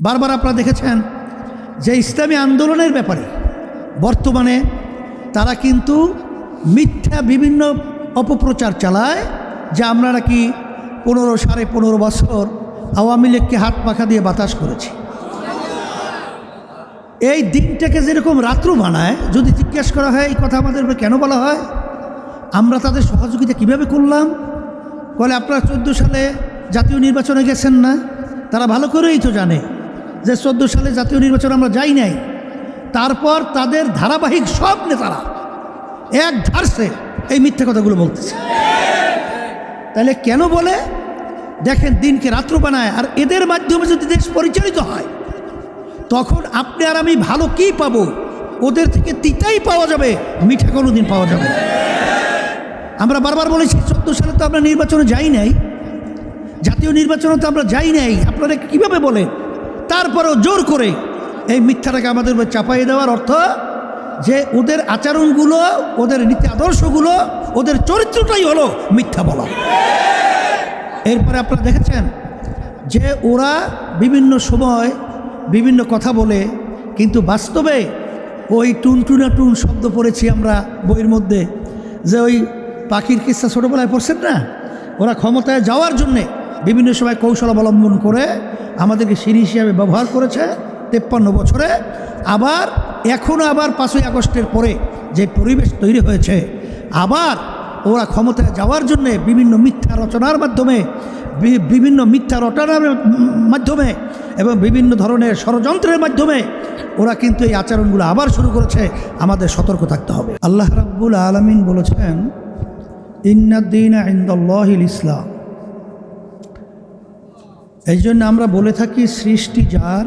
বারবার আপনারা দেখেছেন যে ইসলামী আন্দোলনের ব্যাপারে বর্তমানে তারা কিন্তু মিথ্যা বিভিন্ন অপপ্রচার চালায়, যে আমরা নাকি পনেরো সাড়ে পনেরো বছর আওয়ামী লীগকে হাত পাখা দিয়ে বাতাস করেছি। এই দিনটাকে যেরকম রাত্র বানায়, যদি জিজ্ঞেস করা হয়, এই কথা আমাদের কেন বলা হয়? আমরা তাদের সহযোগিতা কীভাবে করলাম? বলে, আপনারা চোদ্দ সালে জাতীয় নির্বাচনে গেছেন না? তারা ভালো করেই তো জানে। যে চোদ্দ সালে জাতীয় নির্বাচন আমরা যাই নাই, তারপর তাদের ধারাবাহিক সব নেতারা এক ধারসে এই মিথ্যে কথাগুলো বলতেছে। তাহলে কেন বলে? দেখেন, দিনকে রাত্র বানায়, আর এদের মাধ্যমে যদি দেশ পরিচালিত হয়, তখন আপনি আর আমি ভালো কি পাবো? ওদের থেকে তিতাই পাওয়া যাবে, মিঠা কোনো দিন পাওয়া যাবে আমরা বারবার বলেছি, চোদ্দ সালে তো আমরা নির্বাচনে যাই নাই, জাতীয় নির্বাচনে তো আমরা যাই নাই। আপনারা কীভাবে বলেন? তারপরেও জোর করে এই মিথ্যাটাকে আমাদের উপর চাপাই দেওয়ার অর্থ যে ওদের আচরণগুলো, ওদের নীতি আদর্শগুলো, ওদের চরিত্রটাই হলো মিথ্যা বলা। এরপরে আপনারা দেখেছেন যে ওরা বিভিন্ন সময় বিভিন্ন কথা বলে, কিন্তু বাস্তবে ওই টুনটুনা টুন শব্দ পড়েছি আমরা বইয়ের মধ্যে, যে ওই পাখির কিস্সা ছোটোবেলায় পড়ছেন না? ওরা ক্ষমতায় যাওয়ার জন্যে বিভিন্ন সময় কৌশল অবলম্বন করে আমাদেরকে সিঁড়ি হিসাবে ব্যবহার করেছে তেপ্পান্ন বছরে। আবার এখনও আবার পাঁচই আগস্টের পরে যে পরিবেশ তৈরি হয়েছে, আবার ওরা ক্ষমতায় যাওয়ার জন্যে বিভিন্ন মিথ্যা রচনার মাধ্যমে বিভিন্ন মিথ্যা রচনার মাধ্যমে এবং বিভিন্ন ধরনের ষড়যন্ত্রের মাধ্যমে ওরা কিন্তু এই আচরণগুলো আবার শুরু করেছে। আমাদের সতর্ক থাকতে হবে। আল্লাহ রাব্বুল আলমিন বলেছেন, ইন্নাদ্দিন ইন্দাল্লাহিল ইসলাম। এই জন্য আমরা বলে থাকি সৃষ্টি যার,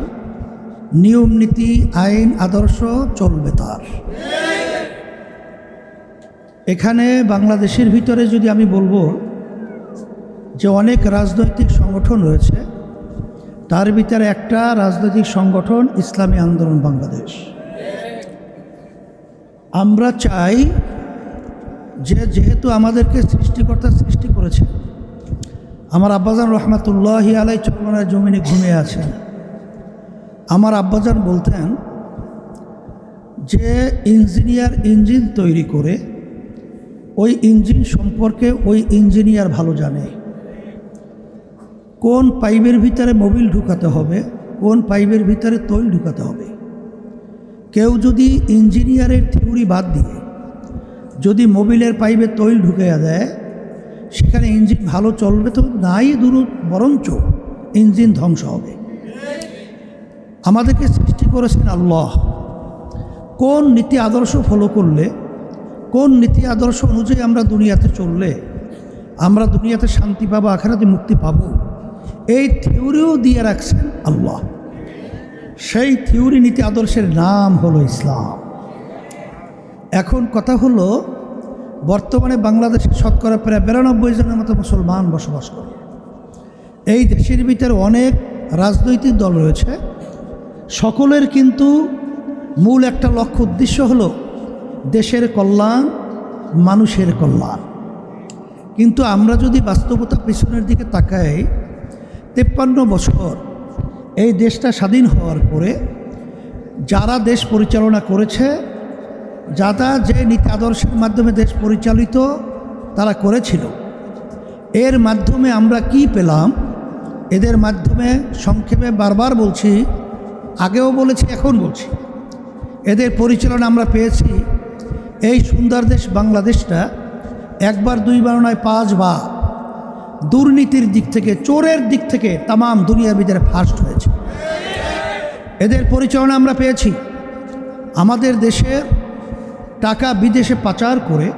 নিয়ম নীতি, আইন, আদর্শ চলবে তার। এখানে বাংলাদেশের ভিতরে যদি আমি বলব যে অনেক রাজনৈতিক সংগঠন রয়েছে, তার ভিতরে একটা রাজনৈতিক সংগঠন ইসলামী আন্দোলন বাংলাদেশ। আমরা চাই যে যেহেতু আমাদেরকে সৃষ্টিকর্তা সৃষ্টি করেছে আমার আব্বাজান রহমাতুল্লাহ আলাই চলমানের জমিনে ঘুমিয়ে আছেন। আমার আব্বাজান বলতেন যে ইঞ্জিনিয়ার ইঞ্জিন তৈরি করে ওই ইঞ্জিন সম্পর্কে ওই ইঞ্জিনিয়ার ভালো জানে। কোন পাইপের ভিতরে মোবিল ঢুকাতে হবে, কোন পাইপের ভিতরে তৈল ঢুকাতে হবে। কেউ যদি ইঞ্জিনিয়ারের থিওরি বাদ দিয়ে যদি মোবিলের পাইপে তৈল ঢুকে দেয় সেখানে ইঞ্জিন ভালো চলবে তো নাই দূর বরঞ্চ ইঞ্জিন ধ্বংস হবে। আমাদেরকে সৃষ্টি করেছেন আল্লাহ। কোন নীতি আদর্শ ফলো করলে, কোন নীতি আদর্শ অনুযায়ী আমরা দুনিয়াতে চললে, আমরা দুনিয়াতে শান্তি পাবো, আখেরাতে মুক্তি পাবো, এই থিওরিও দিয়ে রাখছেন আল্লাহ। সেই থিওরি নীতি আদর্শের নাম হলো ইসলাম। এখন কথা হলো বর্তমানে বাংলাদেশের শতকরা প্রায় বিরানব্বই জনের মতো মুসলমান বসবাস করে। এই দেশের ভিতরে অনেক রাজনৈতিক দল রয়েছে। সকলের কিন্তু মূল একটা লক্ষ্য উদ্দেশ্য হলো দেশের কল্যাণ, মানুষের কল্যাণ। কিন্তু আমরা যদি বাস্তবতা পিছনের দিকে তাকাই, তেপ্পান্ন বছর এই দেশটা স্বাধীন হওয়ার পরে যারা দেশ পরিচালনা করেছে যারা যে নীতি আদর্শের মাধ্যমে দেশ পরিচালিত তারা করেছিল। এর মাধ্যমে আমরা কি পেলাম? এদের মাধ্যমে সংক্ষেপে বারবার বলছি, আগেও বলেছি, এখন বলছি। এদের পরিচালনা আমরা পেয়েছি। এই সুন্দর দেশ বাংলাদেশটা একবার দুইবার নয়, পাঁচবার। দুর্নীতির দিক থেকে, চোরের দিক থেকে তামাম দুনিয়ার ভিতরে ফার্স্ট হয়েছে। এদের পরিচালনা আমরা পেয়েছি। আমাদের দেশের টাকা বিদেশে পাচার করে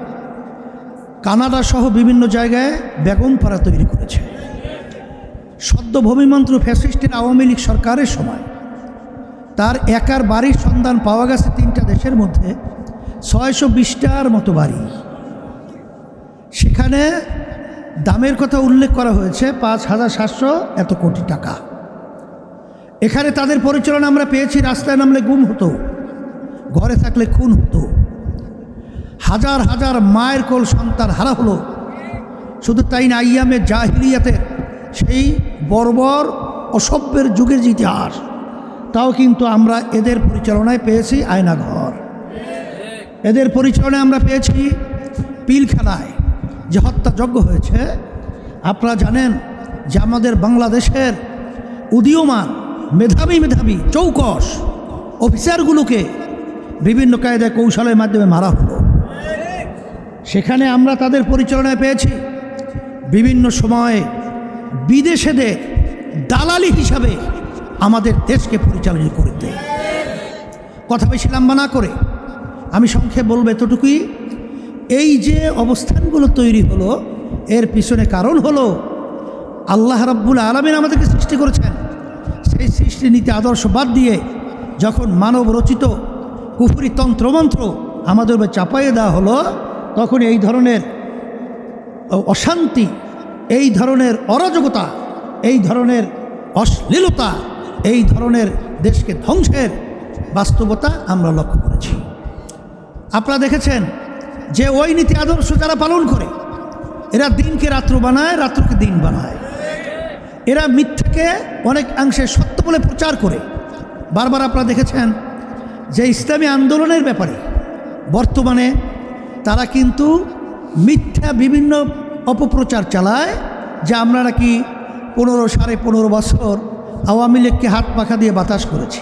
কানাডা সহ বিভিন্ন জায়গায় বেগম পাড়া তৈরি করেছে। সদ্য ভূমিমন্ত্র ফ্যাসিস্টের আওয়ামী লীগ সরকারের সময় তার একার বাড়ির সন্ধান পাওয়া গেছে তিনটা দেশের মধ্যে, ছয়শো বিশটার মতো বাড়ি। সেখানে দামের কথা উল্লেখ করা হয়েছে, পাঁচ হাজার সাতশো এত কোটি টাকা। এখানে তাদের পরিচালনা আমরা পেয়েছি, রাস্তায় নামলে গুম হতো, ঘরে থাকলে খুন হতো। হাজার হাজার মায়ের কোল সন্তান হারা হলো। শুধু তাই না, আইয়ামে জাহিলিয়াতের সেই বর্বর অসভ্যের যুগের যে ইতিহাস, তাও কিন্তু আমরা এদের পরিচালনায় পেয়েছি আয়নাঘর। এদের পরিচালনায় আমরা পেয়েছি পিলখানায় যে হত্যাযজ্ঞ হয়েছে। আপনারা জানেন যে আমাদের বাংলাদেশের উদীয়মান মেধাবী মেধাবী চৌকস অফিসারগুলোকে বিভিন্ন কায়দায় কৌশলের মাধ্যমে মারা হলো। সেখানে আমরা তাদের পরিচালনায় পেয়েছি। বিভিন্ন সময়ে বিদেশেদের দালালি হিসাবে আমাদের দেশকে পরিচালনা করতে। কথা বেশি লম্বা না করে। আমি সংক্ষেপ বলব এতটুকুই। এই যে অবস্থানগুলো তৈরি হলো, এর পিছনে কারণ হলো আল্লাহ রাব্বুল আলমিন আমাদেরকে সৃষ্টি করেছেন। সেই সৃষ্টি নীতি আদর্শ বাদ দিয়ে যখন মানব রচিত কুফুরি তন্ত্রমন্ত্র আমাদের উপর চাপাইয়ে দেওয়া হলো তখন এই ধরনের অশান্তি, এই ধরনের অরাজকতা, এই ধরনের অশ্লীলতা, এই ধরনের দেশকে ধ্বংসের বাস্তবতা আমরা লক্ষ্য করেছি। আপনারা দেখেছেন যে ওই নীতি আদর্শ যারা পালন করে, এরা দিনকে রাত্র বানায়, রাত্রকে দিন বানায়। এরা মিথ্যাকে অনেক অংশে সত্য বলে প্রচার করে। বারবার আপনারা দেখেছেন যে ইসলামী আন্দোলনের ব্যাপারে বর্তমানে তারা কিন্তু মিথ্যা বিভিন্ন অপপ্রচার চালায়, যে আমরা নাকি পনেরো সাড়ে পনেরো বছর আওয়ামী লীগকে হাত পাখা দিয়ে বাতাস করেছি।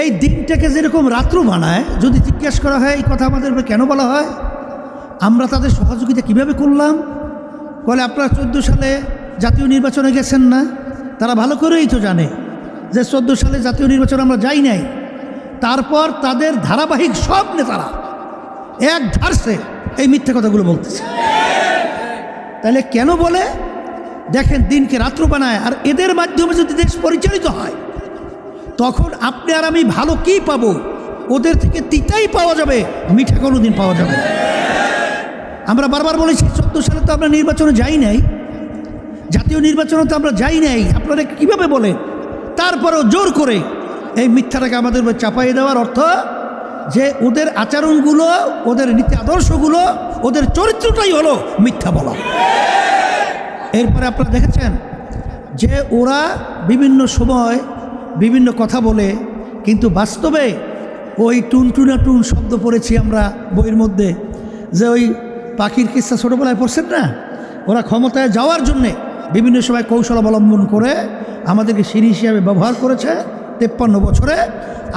এই দিনটাকে যেরকম রাত্র বানায়, যদি জিজ্ঞেস করা হয়, এই কথা আমাদের কেন বলা হয়? আমরা তাদের সহযোগিতা কীভাবে করলাম? বলে, আপনারা চোদ্দ সালে জাতীয় নির্বাচনে গেছেন না? তারা ভালো করেই তো জানে যে চোদ্দ সালে জাতীয় নির্বাচনে আমরা যাই নাই। তারপর তাদের ধারাবাহিক সব নেতারা এক ধারসে এই মিথ্যে কথাগুলো বলতেছে। তাহলে কেন বলে? দেখেন, দিনকে রাত্র বানায়, আর এদের মাধ্যমে যদি দেশ পরিচালিত হয়, তখন আপনি আর আমি ভালো কি পাব? ওদের থেকে তিতাই পাওয়া যাবে, মিঠা কোনো দিন পাওয়া যাবে আমরা বারবার বলেছি, চোদ্দ সালে তো আমরা নির্বাচনে যাই নাই, জাতীয় নির্বাচনে তো আমরা যাই নাই। আপনারা কীভাবে বলেন? তারপরেও জোর করে এই মিথ্যাটাকে আমাদের উপর চাপাইয়ে দেওয়ার অর্থ যে ওদের আচরণগুলো, ওদের নীতি আদর্শগুলো, ওদের চরিত্রটাই হলো মিথ্যা বলা। এরপরে আপনারা দেখেছেন যে ওরা বিভিন্ন সময় বিভিন্ন কথা বলে, কিন্তু বাস্তবে ওই টুনটুনা টুন শব্দ পড়েছি আমরা বইয়ের মধ্যে, যে ওই পাখির কিস্সা ছোটোবেলায় পড়ছেন না? ওরা ক্ষমতায় যাওয়ার জন্যে বিভিন্ন সময় কৌশল অবলম্বন করে আমাদেরকে সিঁড়ি হিসাবে ব্যবহার করেছে। তেপ্পান্ন বছরে,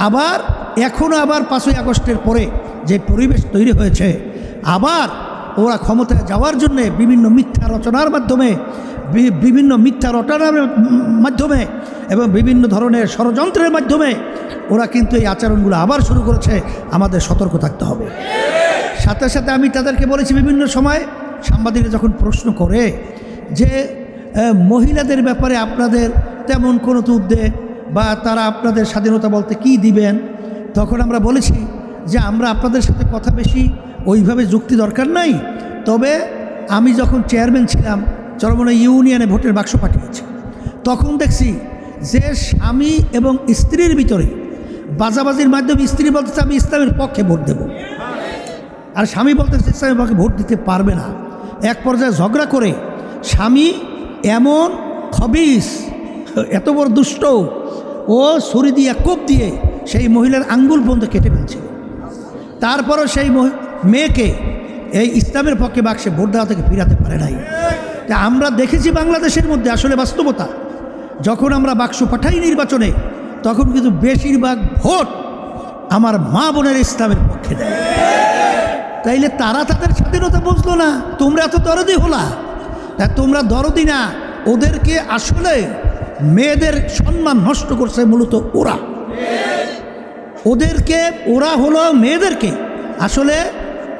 আবার এখনও আবার পাঁচই আগস্টের পরে যে পরিবেশ তৈরি হয়েছে, আবার ওরা ক্ষমতায় যাওয়ার জন্যে বিভিন্ন মিথ্যা রচনার মাধ্যমে বিভিন্ন মিথ্যা রচনার মাধ্যমে এবং বিভিন্ন ধরনের ষড়যন্ত্রের মাধ্যমে ওরা কিন্তু এই আচরণগুলো আবার শুরু করেছে। আমাদের সতর্ক থাকতে হবে। সাথে সাথে আমি তাদেরকে বলেছি বিভিন্ন সময় সাংবাদিকরা যখন প্রশ্ন করে যে মহিলাদের ব্যাপারে আপনাদের তেমন কোনো তো উদ্বেগ বা তারা আপনাদের স্বাধীনতা বলতে কি দিবেন? তখন আমরা বলেছি যে আমরা আপনাদের সাথে কথা বেশি, ওইভাবে যুক্তি দরকার নাই। তবে আমি যখন চেয়ারম্যান ছিলাম চরমনা ইউনিয়নে ভোটের বাক্স পাঠিয়েছি। তখন দেখছি যে স্বামী এবং স্ত্রীর ভিতরে বাজাবাজির মাধ্যমে স্ত্রী বলতেছে, আমি ইসলামের পক্ষে ভোট দেবো। আর স্বামী বলতে ইসলামের পক্ষে ভোট দিতে পারবে না। এক পর্যায়ে ঝগড়া করে স্বামী এমন খবিস, এত বড় দুষ্ট ও ছুরি দিয়ে, কোপ দিয়ে সেই মহিলার আঙ্গুল পর্যন্ত কেটে ফেলছিল। তারপরও সেই মেয়েকে এই ইসলামের পক্ষে বাক্সে ভোট দেওয়া থেকে ফিরাতে পারে নাই। তা আমরা দেখেছি বাংলাদেশের মধ্যে আসলে বাস্তবতা। যখন আমরা বাক্স পাঠাই নির্বাচনে, তখন কিন্তু বেশিরভাগ ভোট আমার মা বোনের ইসলামের পক্ষে দেয় তাইলে তারা তাদের স্বাধীনতা বুঝলো না, তোমরা এত দরদি হলা। তা তোমরা দরদি না, ওদেরকে আসলে মেয়েদের সম্মান নষ্ট করছে মূলত ওরা। ওদেরকে, ওরা হলো মেয়েদেরকে আসলে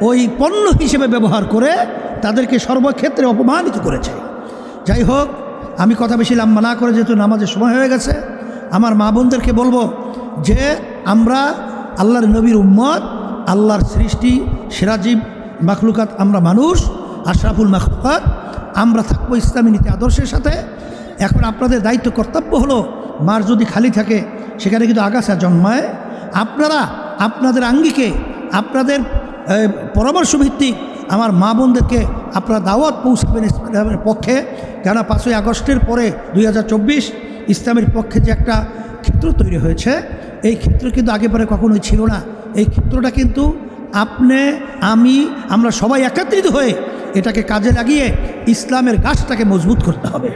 ওই পণ্য হিসেবে ব্যবহার করে তাদেরকে সর্বক্ষেত্রে অপমানিত করেছে। যাই হোক, আমি কথা বেশি লাম্বা না করে যেহেতু নামাজের সময় হয়ে গেছে, আমার মা বোনদেরকে বলব যে আমরা আল্লাহর নবীর উম্মত, আল্লাহর সৃষ্টি সেরাজীব মাখলুকাত আমরা মানুষ, আশরাফুল মাখলুকাত, আমরা থাকব ইসলামী নীতি আদর্শের সাথে এখন আপনাদের দায়িত্ব, কর্তব্য হলো, মার যদি খালি থাকে, সেখানে কিন্তু আগাছা জন্মায়। আপনারা, আপনাদের আঙ্গিকে, আপনাদের পরামর্শ ভিত্তিক আমার মা বোনদেরকে আপনারা দাওয়াত পৌঁছাবেন ইসলামের পক্ষে। কেন পাঁচই আগস্টের পরে দুই হাজার চব্বিশ ইসলামের পক্ষে যে একটা ক্ষেত্র তৈরি হয়েছে, এই ক্ষেত্র কিন্তু আগে পরে কখনোই ছিল না। এই ক্ষেত্রটা কিন্তু আপনি, আমি, আমরা সবাই একত্রিত হয়ে এটাকে কাজে লাগিয়ে ইসলামের গাছটাকে মজবুত করতে হবে।